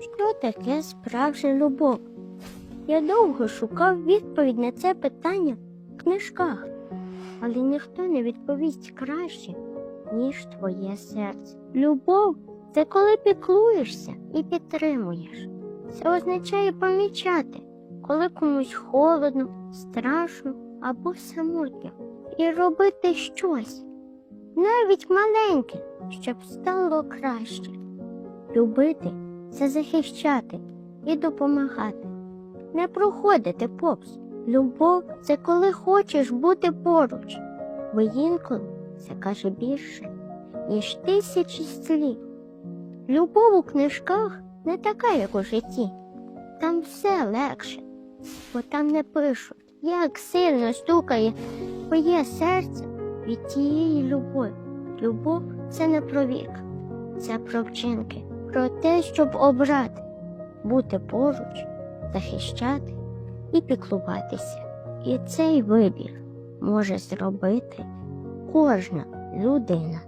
Що таке справжня любов? Я довго шукав відповідь на це питання в книжках, але ніхто не відповість краще, ніж твоє серце. Любов це коли піклуєшся і підтримуєш. Це означає помічати, коли комусь холодно, страшно або самотньо, і робити щось, навіть маленьке, щоб стало краще. Любити це захищати і допомагати, не проходити повз. Любов це коли хочеш бути поруч, бо інколи це каже більше, ніж тисячі слів. Любов у книжках не така, як у житті. Там все легше, бо там не пишуть, як сильно стукає твоє серце від тієї любові. Любов це не про вік, це про вчинки, про те, щоб обрати, бути поруч, захищати і піклуватися. І цей вибір може зробити кожна людина.